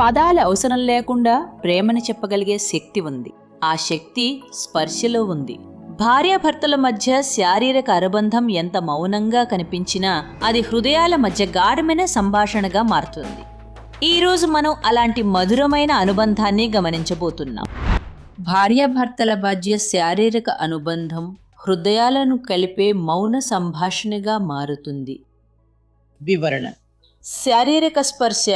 పదాల అవసరం లేకుండా ప్రేమని చెప్పగలిగే శక్తి ఉంది. ఆ శక్తి స్పర్శలో ఉంది. భార్యాభర్తల మధ్య శారీరక అనుబంధం ఎంత మౌనంగా కనిపించినా అది హృదయాల మధ్య గాఢమైన సంభాషణగా మారుతుంది. ఈరోజు మనం అలాంటి మధురమైన అనుబంధాన్ని గమనించబోతున్నాం. భార్యాభర్తల మధ్య శారీరక అనుబంధం హృదయాలను కలిపే మౌన సంభాషణగా మారుతుంది. వివరణ. శారీరక స్పర్శ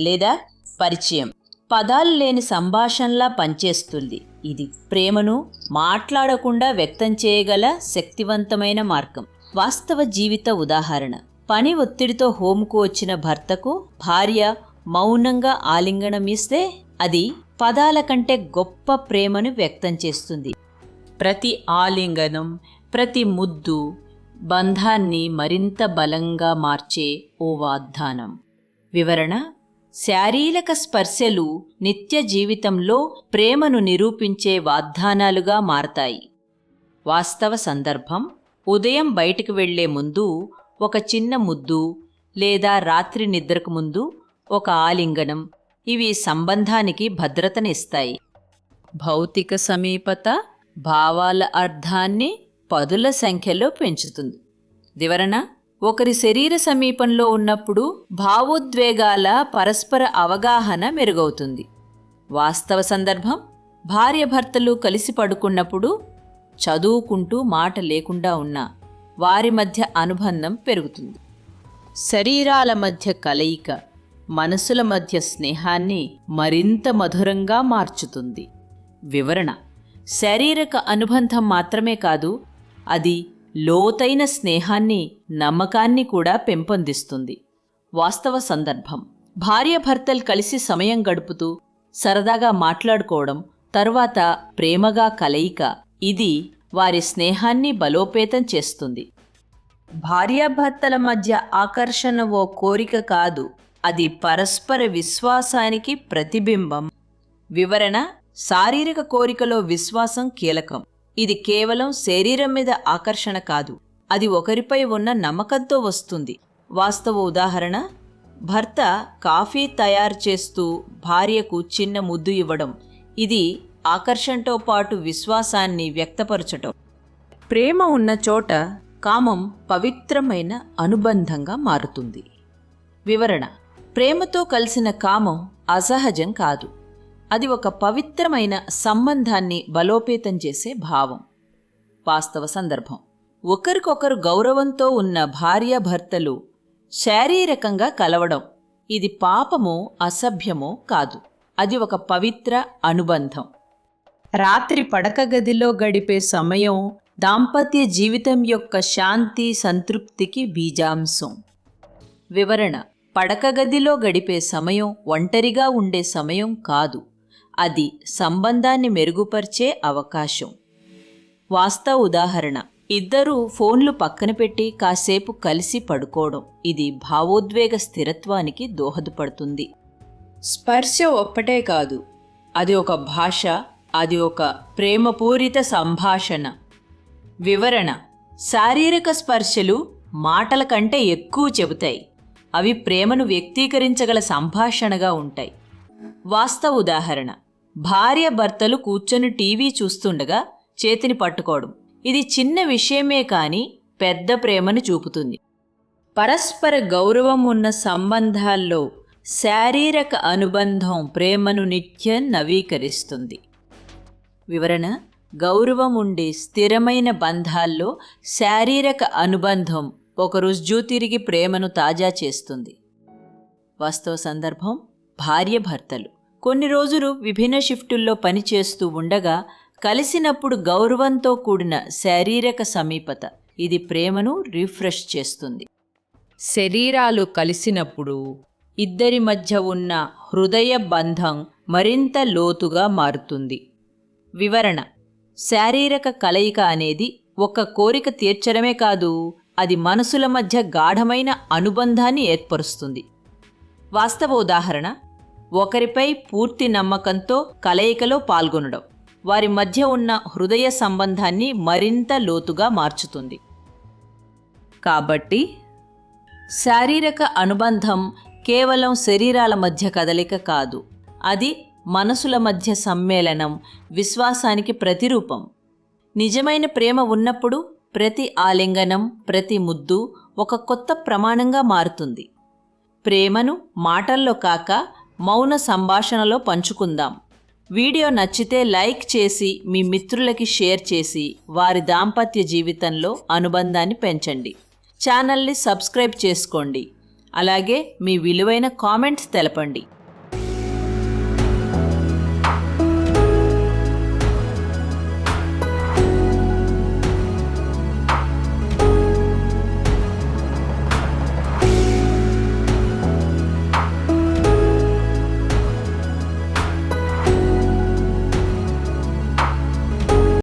లేదా పరిచయం. పదాలు లేని సంభాషణలా పనిచేస్తుంది. ఇది ప్రేమను మాట్లాడకుండా వ్యక్తం చేయగల శక్తివంతమైన మార్గం. వాస్తవ జీవిత ఉదాహరణ. పని ఒత్తిడితో హోంకు వచ్చిన భర్తకు భార్య మౌనంగా ఆలింగనమిస్తే అది పదాల కంటే గొప్ప ప్రేమను వ్యక్తం చేస్తుంది. ప్రతి ఆలింగనం ప్రతి ముద్దు బంధాన్ని మరింత బలంగా మార్చే ఓ వాగ్దానం. వివరణ శారీరక స్పర్శలు నిత్య జీవితంలో ప్రేమను నిరూపించే వాగ్దానాలుగా మారతాయి. వాస్తవ సందర్భం ఉదయం బయటికి వెళ్ళే ముందు ఒక చిన్న ముద్దు లేదా రాత్రి నిద్రకు ముందు ఒక ఆలింగనం ఇవి సంబంధానికి భద్రతనిస్తాయి. భౌతిక సమీపత భావాల అర్థాన్ని పదుల సంఖ్యలో పెంచుతుంది. వివరణ ఒకరి శరీర సమీపంలో ఉన్నప్పుడు భావోద్వేగాల పరస్పర అవగాహన మెరుగవుతుంది. వాస్తవ సందర్భం భార్యభర్తలు కలిసి పడుకున్నప్పుడు చదువుకుంటూ మాట లేకుండా ఉన్న వారి మధ్య అనుబంధం పెరుగుతుంది. శరీరాల మధ్య కలయిక మనసుల మధ్య స్నేహాన్ని మరింత మధురంగా మార్చుతుంది. వివరణ శారీరక అనుబంధం మాత్రమే కాదు అది లోతైన స్నేహాన్ని నమ్మకాన్ని కూడా పెంపొందిస్తుంది. వాస్తవ సందర్భం. భార్యాభర్తలు కలిసి సమయం గడుపుతూ సరదాగా మాట్లాడుకోవడం తర్వాత ప్రేమగా కలయిక ఇది వారి స్నేహాన్ని బలోపేతం చేస్తుంది. భార్యాభర్తల మధ్య ఆకర్షణ ఓ కోరిక కాదు అది పరస్పర విశ్వాసానికి ప్రతిబింబం. వివరణ శారీరక కోరికలో విశ్వాసం కీలకం. ఇది కేవలం శరీరం మీద ఆకర్షణ కాదు అది ఒకరిపై ఉన్న నమ్మకంతో వస్తుంది. వాస్తవ ఉదాహరణ భర్త కాఫీ తయారు చేస్తూ భార్యకు చిన్న ముద్దు ఇవ్వడం ఇది ఆకర్షణతో పాటు విశ్వాసాన్ని వ్యక్తపరచటం. ప్రేమ ఉన్న చోట కామం పవిత్రమైన అనుబంధంగా మారుతుంది. వివరణ ప్రేమతో కలిసిన కామం అసహజం కాదు. అది ఒక పవిత్రమైన సంబంధాన్ని బలోపేతం చేసే భావం. వాస్తవ సందర్భం. ఒకరికొకరు గౌరవంతో ఉన్న భార్యాభర్తలు శారీరకంగా కలవడం ఇది పాపమో అసభ్యమో కాదు. అది ఒక పవిత్ర అనుబంధం. రాత్రి పడక గదిలో గడిపే సమయం దాంపత్య జీవితం యొక్క శాంతి సంతృప్తికి బీజాంశం. వివరణ. పడక గదిలో గడిపే సమయం ఒంటరిగా ఉండే సమయం కాదు. అది సంబంధాన్ని మెరుగుపరిచే అవకాశం. వాస్తవ ఉదాహరణ. ఇద్దరూ ఫోన్లు పక్కన పెట్టి కాసేపు కలిసి పడుకోవడం. ఇది భావోద్వేగ స్థిరత్వానికి దోహదపడుతుంది. స్పర్శ ఒక్కటే కాదు. అది ఒక భాష అది ఒక ప్రేమపూరిత సంభాషణ. వివరణ. శారీరక స్పర్శలు మాటల కంటే ఎక్కువ చెబుతాయి. అవి ప్రేమను వ్యక్తీకరించగల సంభాషణగా ఉంటాయి. వాస్తవ ఉదాహరణ. భార్య భర్తలు కూర్చొని టీవీ చూస్తుండగా చేతిని పట్టుకోవడం. ఇది చిన్న విషయమే కానీ పెద్ద ప్రేమను చూపుతుంది. పరస్పర గౌరవం ఉన్న సంబంధాల్లో శారీరక అనుబంధం ప్రేమను నిత్యం నవీకరిస్తుంది. వివరణ గౌరవం ఉండే స్థిరమైన బంధాల్లో శారీరక అనుబంధం ఒక రుజువు తిరిగి ప్రేమను తాజా చేస్తుంది. వాస్తవ సందర్భం భార్య భర్తలు. కొన్ని రోజులు విభిన్న షిఫ్టుల్లో పనిచేస్తూ ఉండగా కలిసినప్పుడు గౌరవంతో కూడిన శారీరక సమీపత. ఇది ప్రేమను రిఫ్రెష్ చేస్తుంది. శరీరాలు కలిసినప్పుడు ఇద్దరి మధ్య ఉన్న హృదయ బంధం మరింత లోతుగా మారుతుంది. వివరణ. శారీరక కలయిక అనేది ఒక కోరిక తీర్చడమే కాదు అది మనసుల మధ్య గాఢమైన అనుబంధాన్ని ఏర్పరుస్తుంది. వాస్తవ ఉదాహరణ ఒకరిపై పూర్తి నమ్మకంతో కలయికలో పాల్గొనడం వారి మధ్య ఉన్న హృదయ సంబంధాన్ని మరింత లోతుగా మార్చుతుంది. కాబట్టి శారీరక అనుబంధం కేవలం శరీరాల మధ్య కదలిక కాదు అది మనసుల మధ్య సమ్మేళనం విశ్వాసానికి ప్రతిరూపం. నిజమైన ప్రేమ ఉన్నప్పుడు ప్రతి ఆలింగనం ప్రతి ముద్దు ఒక కొత్త ప్రమాణంగా మారుతుంది. ప్రేమను మాటల్లో కాక మౌన సంభాషణలో పంచుకుందాం. వీడియో నచ్చితే లైక్ చేసి మీ మిత్రులకి షేర్ చేసి వారి దాంపత్య జీవితంలో అనుబంధాన్ని పెంచండి. ఛానల్ని సబ్స్క్రైబ్ చేసుకోండి. అలాగే మీ విలువైన కామెంట్స్ తెలపండి.